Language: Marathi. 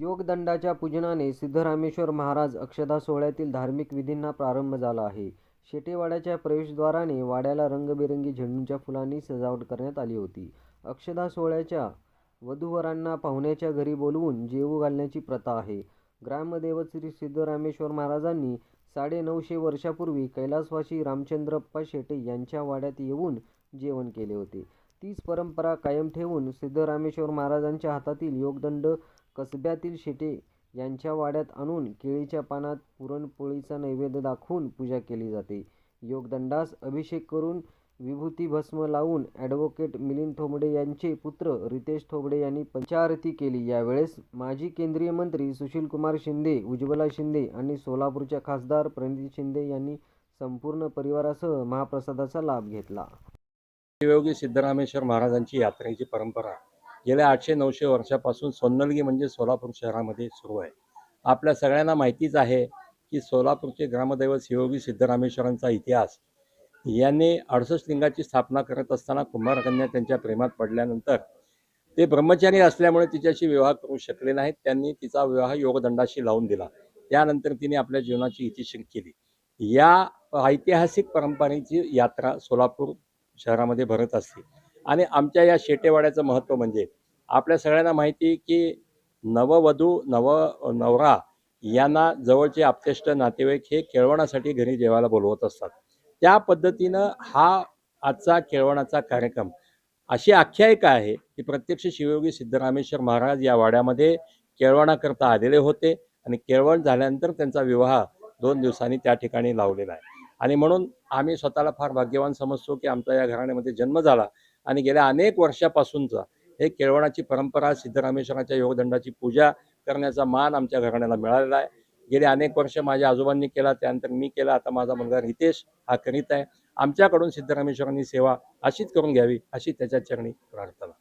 योगदंडाच्या पूजनाने सिद्धरामेश्वर महाराज अक्षदा सोहळ्यातील धार्मिक विधींना प्रारंभ झाला आहे. शेटेवाड्याच्या प्रवेशद्वाराने वाड्याला रंगबेरंगी झेंडूच्या फुलांनी सजावट करण्यात आली होती. अक्षदा सोहळ्याच्या वधूवरांना पाहुण्याच्या घरी बोलवून जेवू घालण्याची प्रथा आहे. ग्रामदेवत श्री सिद्धरामेश्वर महाराजांनी साडेनऊशे वर्षापूर्वी कैलासवासी रामचंद्रप्पा शेटे यांच्या वाड्यात येऊन जेवण केले होते. तीच परंपरा कायम ठेवून सिद्धरामेश्वर महाराजांच्या हातातील योगदंड कसब्यातील शेटे यांच्या वाड्यात आणून केळीच्या पानात पुरणपोळीचा नैवेद्य दाखवून पूजा केली जाते. योगदंडास अभिषेक करून विभूती भस्म लावून ॲडव्होकेट मिलिंद थोबडे यांचे पुत्र रितेश थोबडे यांनी पंचारती केली. यावेळेस माजी केंद्रीय मंत्री सुशीलकुमार शिंदे उज्ज्वला शिंदे आणि सोलापूरच्या खासदार प्रणिती शिंदे यांनी संपूर्ण परिवारासह महाप्रसादाचा लाभ घेतला. शिवयोगी सिद्धरामेश्वर महाराजांची यात्रेची परंपरा गेल्या आठशे नऊशे वर्षापासून सोन्नलगी म्हणजे सोलापूर शहरामध्ये सुरू आहे. आपल्या सगळ्यांना माहितीच आहे की सोलापूरचे ग्रामदैवत शिवयोगी सिद्धरामेश्वरांचा इतिहास. यांनी अडसष्ट लिंगाची स्थापना करत असताना कुंभारकन्या त्यांच्या प्रेमात पडल्यानंतर ते ब्रह्मचारी असल्यामुळे तिच्याशी विवाह करू शकले नाहीत. त्यांनी तिचा विवाह योगदंडाशी लावून दिला. त्यानंतर तिने आपल्या जीवनाची इतिशिंग केली. या ऐतिहासिक परंपरेची यात्रा सोलापूर शहरामध्ये भरत असते. आणि आमच्या या शेटेवाड्याचं महत्त्व म्हणजे आपल्या सगळ्यांना माहिती की नववधू नव नवरा यांना जवळचे आपतेष्ट नातेवाईक हे केळवणासाठी घरी जेवायला बोलवत असतात. त्या पद्धतीनं हा आजचा केळवणाचा कार्यक्रम अशी आख्यायिका आहे की प्रत्यक्ष शिवयोगी सिद्धरामेश्वर महाराज या वाड्यामध्ये केळवणाकरता आलेले होते आणि केळवण झाल्यानंतर त्यांचा विवाह दोन दिवसांनी त्या ठिकाणी लावलेला आहे. आणि म्हणून आम्ही स्वतःला फार भाग्यवान समजतो की आमचा या घराण्यामध्ये जन्म झाला आणि गेल्या अनेक वर्षापासूनचा हे केळवणाची परंपरा सिद्धरामेश्वराच्या योगदंडाची पूजा करण्याचा मान आमच्या घराण्याला मिळालेला आहे. गेले अनेक वर्ष माझ्या आजोबांनी केला त्यानंतर मी केला. आता माझा मुलगा रितेश हा करीत आहे. आमच्याकडून सिद्धरामेश्वरांनी सेवा अशीच करून घ्यावी अशी त्याच्या चरणी प्रार्थना.